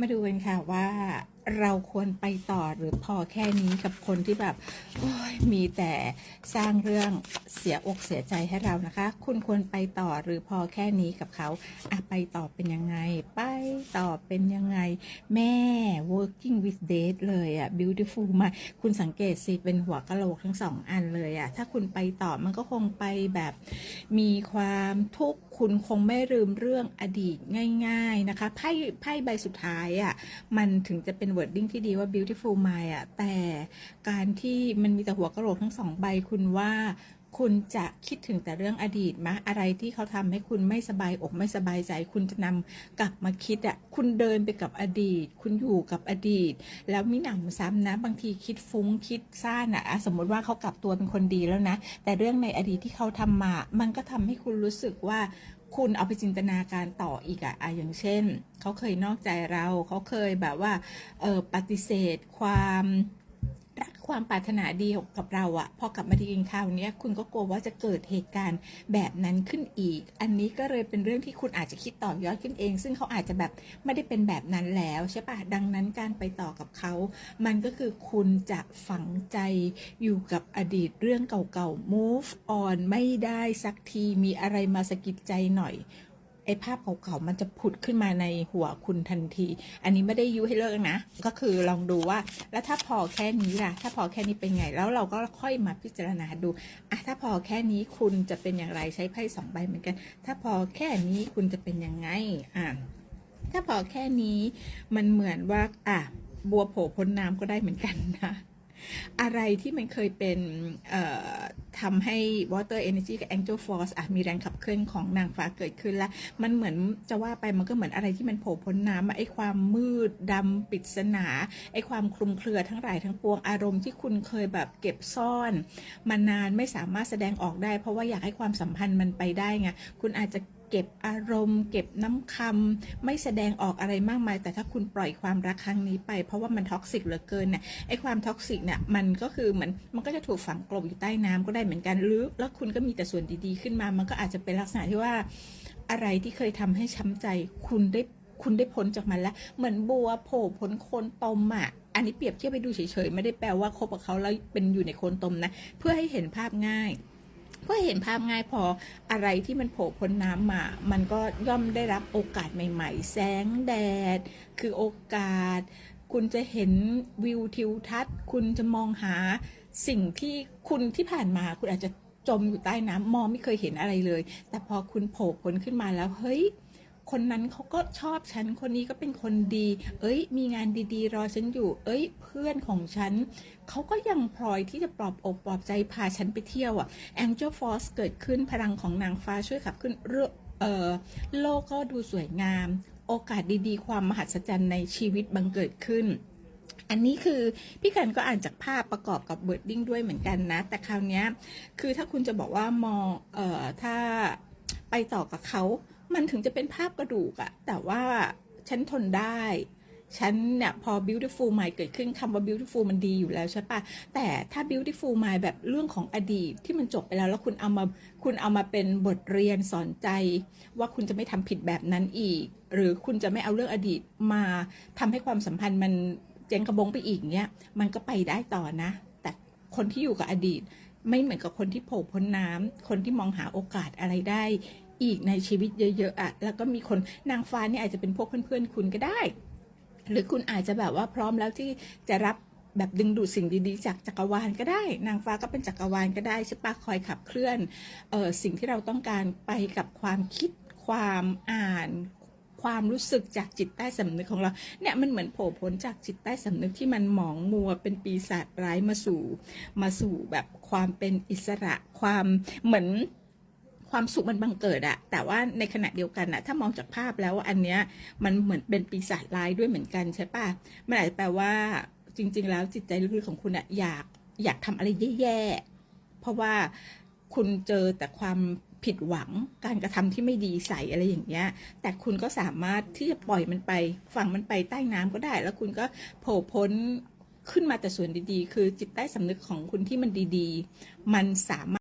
มาดูกันค่ะว่า เราควรไปต่อหรือพอแค่นี้กับคนที่แบบมีแต่สร้างเรื่องเสียอกเสียใจให้เรานะคะ คุณควรไปต่อหรือพอแค่นี้กับเขาอะไปต่อเป็นยังไง ไปต่อเป็นยังไง แม่ working with date เลยอะ beautiful มาคุณสังเกตสิเป็นหัวกะโหลกทั้งสองอันเลยอะถ้าคุณไปต่อมันก็คงไปแบบมีความทุกข์คุณคงไม่ลืมเรื่องอดีตง่าย ๆนะคะไพ่ไพ่ใบสุดท้ายอะมันถึงจะเป็นวิร์ดดิ้งที่ดีว่า beautiful mind อะแต่การที่มันมีแต่หัวกระโหลกทั้งสองใบคุณว่าคุณจะคิดถึงแต่เรื่องอดีตมะอะไรที่เขาทำให้คุณไม่สบายอกไม่สบายใจ คุณจะนำกลับมาคิดอะคุณเดินไปกับอดีต คุณอยู่กับอดีต แล้วมิหนำซ้ำนะ บางทีคิดฟุ้งคิดซ่านอะ่ะสมมติว่าเขากลับตัวเป็นคนดีแล้วนะ แต่เรื่องในอดีตที่เขาทำมา มันก็ทำให้คุณรู้สึกว่าคุณเอาไปจินตนาการต่ออีกอะอะอย่างเช่น เขาเคยนอกใจเรา เขาเคยแบบว่า เออปฏิเสธความ ความปรารถนาดีกับเราอะพอกลับมาดีกินข้าวเนี้ยคุณก็กลัวว่าจะเกิดเหตุการณ์แบบนั้นขึ้นอีก อันนี้ก็เลยเป็นเรื่องที่คุณอาจจะคิดต่อยอดขึ้นเอง ซึ่งเขาอาจจะแบบไม่ได้เป็นแบบนั้นแล้วใช่ปะดังนั้นการไปต่อกับเขา มันก็คือคุณจะฝังใจอยู่กับอดีตเรื่องเก่าๆ move on ไม่ได้สักทีมีอะไรมาสะกิดใจหน่อย ไอ้ภาพเก่าๆมันจะผุดขึ้นมาในหัวคุณทันที อันนี้ไม่ได้ยุให้เลิกนะ ก็คือลองดูว่า แล้วถ้าพอแค่นี้ล่ะ ถ้าพอแค่นี้เป็นไง แล้วเราก็ค่อยมาพิจารณาดูอะถ้าพอแค่นี้คุณจะเป็นอย่างไรใช้ไพ่สองใบเหมือนกัน ถ้าพอแค่นี้คุณจะเป็นยังไงอะถ้าพอแค่นี้มันเหมือนว่าอะบัวโผล่พ้นน้ำก็ได้เหมือนกันนะ อะไรที่มันเคยเป็นทำให้ water energy กับ angel force อะมีแรงขับเคลื่อนของนางฟ้าเกิดขึ้นแล้ว มันเหมือนจะว่าไปมันก็เหมือนอะไรที่มันโผล่พ้นน้ำไอ้ความมืดดำปริศนาไอ้ความคลุมเครือทั้งหลายทั้งปวงอารมณ์ที่คุณเคยแบบเก็บซ่อน มานานไม่สามารถแสดงออกได้ เพราะว่าอยากให้ความสัมพันธ์มันไปได้ไงคุณอาจจะ เก็บอารมณ์ เก็บน้ำคำไม่แสดงออกอะไรมากมาย แต่ถ้าคุณปล่อยความรักครั้งนี้ไป เพราะว่ามันท็อกซิกเหลือเกินเนี่ยไอ้ความท็อกซิกเนี่ยมันก็คือเหมือนมันก็จะถูกฝังกลบอยู่ใต้น้ำก็ได้เหมือนกันหรือแล้วคุณก็มีแต่ส่วนดีๆขึ้นมา มันก็อาจจะเป็นลักษณะที่ว่าอะไรที่เคยทำให้ช้ำใจ คุณได้คุณได้พ้นจากมันแล้ว เหมือนบัวโผล่พ้นโคนตมอะอันนี้เปรียบเทียบไปดูเฉยๆ ไม่ได้แปลว่าคบกับเขาแล้วเป็นอยู่ในโคนตมนะ เพื่อให้เห็นภาพง่าย ก็เห็นภาพง่ายพออะไรที่มันโผล่พ้นน้ำมา มันก็ย่อมได้รับโอกาสใหม่ๆ แสงแดด คือโอกาส คุณจะเห็นวิวทิวทัศน์ คุณจะมองหาสิ่งที่คุณที่ผ่านมาคุณอาจจะจมอยู่ใต้น้ำมองไม่เคยเห็นอะไรเลย แต่พอคุณโผล่พ้นขึ้นมาแล้วเฮ้ย คนนั้นเขาก็ชอบฉัน คนนี้ก็เป็นคนดี เอ้ย มีงานดีๆ รอฉันอยู่ เอ้ย เพื่อนของฉัน เขาก็ยังพลอยที่จะปลอบอกปลอบใจพาฉันไปเที่ยวอะ Angel Force เกิดขึ้นพลังของนางฟ้าช่วยขับขึ้นเรื่องเอ่อโลกก็ดูสวยงาม โอกาสดีๆ ความมหัศจรรย์ในชีวิตบังเกิดขึ้นอันนี้คือพี่กันก็อ่านจากภาพประกอบกับเบิร์ดดิ้งด้วยเหมือนกันนะ แต่คราวเนี้ยคือถ้าคุณจะบอกว่ามองเอ่อถ้าไปต่อกับเขา มันถึงจะเป็นภาพกระดูกอะแต่ว่าฉันทนได้ ฉันเนี่ยพอ beautiful mind เกิดขึ้นคำว่า beautiful มันดีอยู่แล้วใช่ปะแต่ถ้า beautiful mind แบบเรื่องของอดีตที่มันจบไปแล้วแล้วคุณเอามาคุณเอามาเป็นบทเรียนสอนใจ ว่าคุณจะไม่ทำผิดแบบนั้นอีก หรือคุณจะไม่เอาเรื่องอดีตมาทำให้ความสัมพันธ์มันเจ๊งกระบงไปอีกเนี้ยมันก็ไปได้ต่อนะ แต่คนที่อยู่กับอดีตไม่เหมือนกับคนที่โผล่พ้นน้ำคนที่มองหาโอกาสอะไรได้ อีกในชีวิตเยอะๆอะแล้วก็มีคนนางฟ้าเนี่ยอาจจะเป็นพวกเพื่อนๆคุณก็ได้ หรือคุณอาจจะแบบว่าพร้อมแล้วที่จะรับแบบดึงดูดสิ่งดีๆ จากจักรวาลก็ได้ นางฟ้าก็เป็นจักรวาลก็ได้ใช่ปะคอยขับเคลื่อนเออสิ่งที่เราต้องการไปกับความคิดความอ่านความรู้สึกจากจิตใต้สำนึกของเราเนี่ยมันเหมือนโผล่พ้นจากจิตใต้สำนึกที่มันหมองมัวเป็นปีศาจร้ายมาสู่ มาสู่แบบความเป็นอิสระความเหมือน ความสุขมันบังเกิดอะแต่ว่าในขณะเดียวกันอะถ้ามองจากภาพแล้วอันเนี้ยมันเหมือนเป็นปีศาจร้ายด้วยเหมือนกันใช่ปะมันอาจจะแปลว่าจริง ๆ แล้วจิตใจลึกๆของคุณอะอยากอยากทำอะไรแย่ๆเพราะว่าคุณเจอแต่ความผิดหวังการกระทำที่ไม่ดีใส่อะไรอย่างเงี้ย แต่คุณก็สามารถที่จะปล่อยมันไปฝังมันไปใต้น้ำก็ได้ แล้วคุณก็โผล่พ้นขึ้นมาแต่ส่วนดีๆ คือจิตใต้สำนึกของคุณที่มันดีๆ มันสามารถ